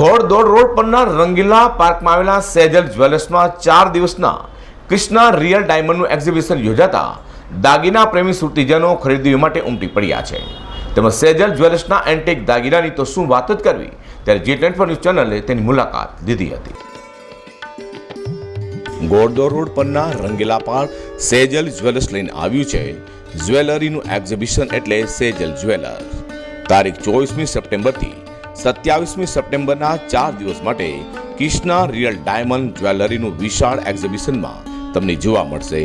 ઘોડ road પરના રંગીલા પાર્કમાં આવેલા સેજલ જ્વેલર્સમાં ચાર દિવસના કૃષ્ણા રિયલ ડાયમંડનું એક્ઝિબિશન યોજાતા દાગીના પ્રેમી સુરતીજનો ખરીદવી માટે ઉમટી પડ્યા છે. તેમજ સેજલ જ્વેલર્સના એન્ટિક દાગીનાની તો શું વાત જ કરવી? ત્યારે જી ટ્વેન્ટી ન્યૂઝ ચેનલે તેની મુલાકાત લીધી હતી. ગોળદોર રોડ પરના રંગીલા પાર્ક સેજલ જ્વેલર્સ લઈને આવ્યું છે. જ્વેલરીનું એક્ઝિબિશન એટલે સેજલ જ્વેલર્સ. તારીખ ચોવીસમી સપ્ટેમ્બરથી સત્યાવીસમી સપ્ટેમ્બરના ચાર દિવસ માટે કિષ્ના રિયલ ડાયમંડ જ્વેલરીનું વિશાળ એક્ઝિબિશનમાં તમને જોવા મળશે.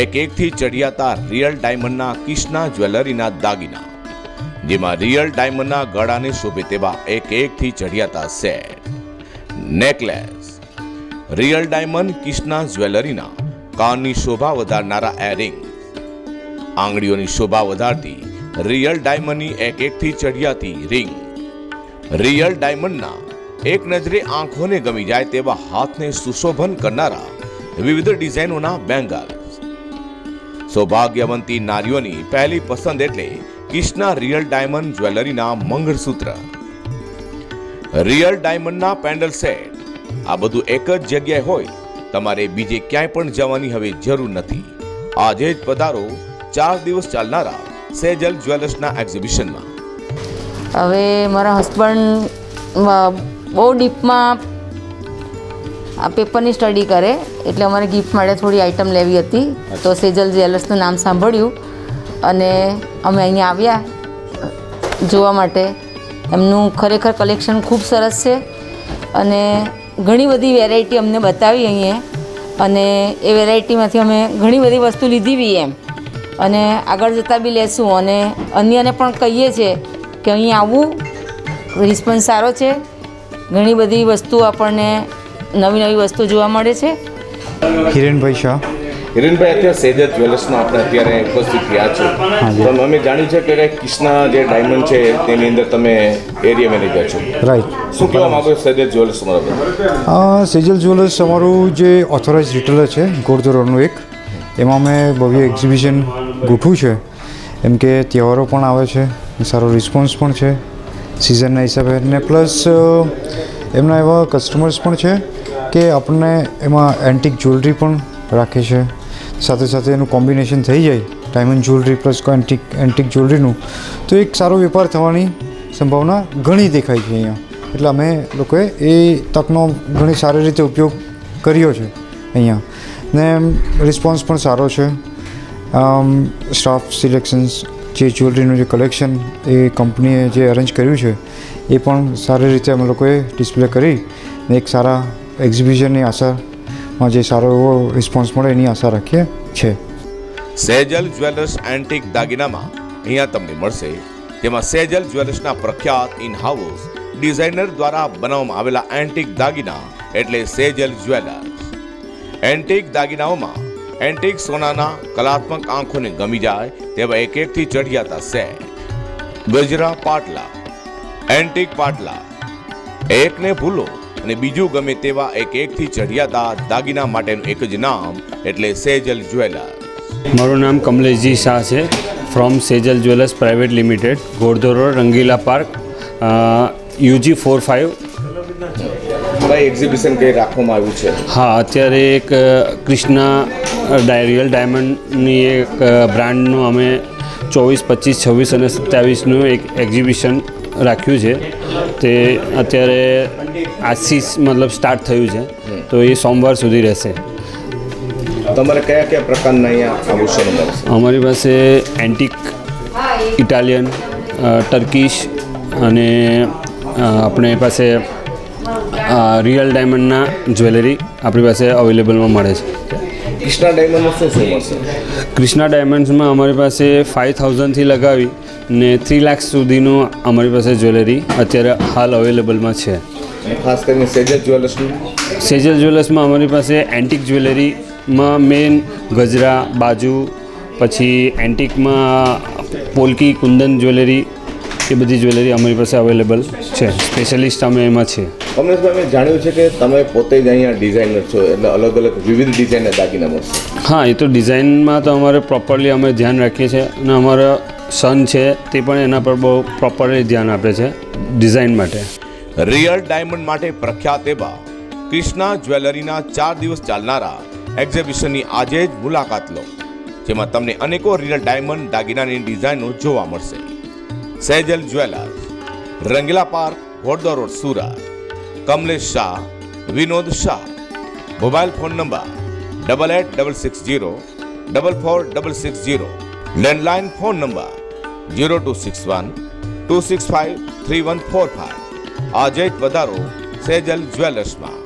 એક એકથી ચડિયાતા રિયલ ડાયમંડના કિષ્ના જ્વેલરીના દાગીના, જેમાં રિયલ ડાયમંડના ગળાને શોભે તેવા એક એકથી ચડિયાતા set, necklace. Real diamond Krishna જ્વેલરીના કાનની શોભા વધારનારા એરિંગ, આંગળીઓની શોભા વધારતી રિયલ ડાયમંડની એક એકથી ચડિયાતી રિંગ રિયલ ડાયમંડના એક નજરે આંખોને ગમી જાય તેવા હાથને સુશોભન કરનારા વિવિધ ડિઝાઇનોના બેંગલ્સ સૌભાગ્યવંતી નારીઓની પહેલી પસંદ એટલે કિષ્ના રિયલ ડાયમંડ જ્વેલરીના મંગળસૂત્ર. રિયલ ડાયમંડના પેન્ડલ સેટ. આ બધું એક જ જગ્યાએ હોય, તમારે બીજે ક્યાંય પણ જવાની હવે જરૂર નથી. આજે જ પધારો ચાર દિવસ ચાલનારા સેજલ જ્વેલર્સના એક્ઝિબિશનમાં. હવે મારા હસબન્ડ બહુ ડીપમાં આ પેપરની સ્ટડી કરે એટલે અમારે ગિફ્ટ માટે થોડી આઇટમ લેવી હતી. તો સેજલ જ્વેલર્સનું નામ સાંભળ્યું અને અમે અહીંયા આવ્યા જોવા માટે. એમનું ખરેખર કલેક્શન ખૂબ સરસ છે અને ઘણી બધી વેરાયટી અમને બતાવી અહીંયા. અને એ વેરાયટીમાંથી અમે ઘણી બધી વસ્તુ લીધી બી એમ. અને આગળ જતાં બી લેશું અને અન્યને પણ કહીએ છીએ કે અહીં આવવું રિસ્પોન્સ સારો છે. ઘણી બધી વસ્તુ આપણને નવી નવી વસ્તુ જોવા મળે છે. હિરેનભાઈ શાહ. હિરેનભાઈ અત્યારે સેજત જ્વેલર્સમાં આપણે અત્યારે ઉપસ્થિત થયા છો. તો અમે જાણ્યું છે કે કિષ્ના જે ડાયમંડ છે તેની અંદર તમે એરિયા મેનેજર છો. રાઈટ શું કહેવા માગો સેજત જ્વેલર્સ બરાબર આ સેજલ જ્વેલર્સ અમારું જે ઓથોરાઇઝ રિટેલર છે ગોરધોરણનું એક એમાં અમે ભવ્ય એક્ઝિબિશન ગોઠવું છે. એમ કે તહેવારો પણ આવે છે. સારો રિસ્પોન્સ પણ છે. સિઝનના હિસાબે. ને પ્લસ એમના એવા કસ્ટમર્સ પણ છે કે આપણને એમાં એન્ટિક જ્વેલરી પણ રાખે છે. સાથે સાથે એનું કોમ્બિનેશન થઈ જાય diamond jewellery plus antique antique જ્વેલરીનું તો એક સારો વેપાર થવાની સંભાવના ઘણી દેખાય છે અહીંયા. એટલે અમે લોકોએ એ તકનો ઘણી સારી રીતે ઉપયોગ કર્યો છે અહીંયા. ને રિસ્પોન્સ પણ સારો છે. સ્ટાફ સિલેક્શન્સ જે જ્વેલરીનું જે કલેક્શન એ કંપનીએ જે અરેન્જ કર્યું છે, એ પણ સારી રીતે અમે લોકોએ ડિસ્પ્લે કરી ને એક સારા એક્ઝિબિશનની આશામાં જે સારો એવો રિસ્પોન્સ મળે એની આશા રાખીએ છે. સેજલ જ્વેલર્સ એન્ટિક દાગીનામાં અહીંયા તમને મળશે તેમાં સેજલ જ્વેલર્સના પ્રખ્યાત ઇન હાઉસ ડિઝાઇનર દ્વારા બનાવવામાં આવેલા એન્ટિક દાગીના એટલે સેજલ જ્વેલર્સ. એન્ટિક દાગીનાઓમાં એન્ટિક સોનાના કલાત્મક આંખોને ગમી જાય તેવા એક એકથી ચઢિયાતા સેટ. ગજરા પાટલા, એન્ટિક પાટલા. એકને ભૂલો અને બીજું ગમે તેવા એક એકથી ચઢિયાતા દાગીના માટેનું એક જ નામ, એટલે સેજલ જ્વેલર્સ. મારું નામ કમલેશજી શાહ છે. From Sejal jewellers private limited ઘોડધોરો Rangila park UG four five ભાઈ એક્ઝિબિશન કંઈ રાખવામાં આવ્યું છે? હા અત્યારે એક ક્રિષ્ના ડાયરિયલ ડાયમંડની એક બ્રાન્ડનું અમે ચોવીસ પચીસ છવ્વીસ અને સત્યાવીસનું એક એક્ઝિબિશન રાખ્યું છે. તે અત્યારે આજથી મતલબ સ્ટાર્ટ થયું છે. તો એ સોમવાર સુધી રહેશે. તમારે કયા કયા પ્રકારના અહીંયા આભૂષણો મળશે? અમારી પાસે એન્ટિક ઇટાલિયન ટર્કીશ અને આપણે પાસે રિયલ ડાયમંડના જ્વેલરી આપણી પાસે અવેલેબલમાં મળે છે. કૃષ્ણા ડાયમંડમાં શું શું મળશે ક્રિષ્ના ડાયમંડ્સમાં અમારી પાસે ફાઇવ થાઉઝન્ડથી લગાવી ને થ્રી લાખ સુધીનું અમારી પાસે જ્વેલરી અત્યારે હાલ અવેલેબલમાં છે. ખાસ કરીને સેજલ જ્વેલર્સનું સેજલ જ્વેલર્સમાં અમારી પાસે એન્ટિક જ્વેલરીમાં મેન ગજરા બાજુ પછી એન્ટિકમાં પોલકી કુંદન જ્વેલરી એ બધી જ્વેલરી અમારી પાસે અવેલેબલ છે. સ્પેશિયલિસ્ટ અમે એમાં છીએ. કમલેશભાઈ મેં જાણ્યું છે કે તમે પોતે જ અહીંયા ડિઝાઇનર છો એટલે અલગ અલગ વિવિધ ડિઝાઇનના દાગીના મળશે. હા એ તો ડિઝાઇનમાં તો અમારે પ્રોપરલી અમે ધ્યાન રાખીએ છીએ અને અમારા સન છે તે પણ એના પર બહુ પ્રોપરલી ધ્યાન આપે છે ડિઝાઇન માટે. રિયલ ડાયમંડ માટે પ્રખ્યાત એવા કૃષ્ણા જ્વેલરીના ચાર દિવસ ચાલનારા એક્ઝિબિશનની આજે જ મુલાકાત લો જેમાં તમને અનેકો રિયલ ડાયમંડ દાગીનાની ડિઝાઇનો જોવા મળશે. Sejal jewellers Rangila park Vadodara road Surat. Kamlesh Shah, Vinod Shah. Mobile phone number double eight double six zero double four double six zero landline phone number zero two six one two six five three one four five આજે વધારો સેજલ જ્વેલર્સમાં.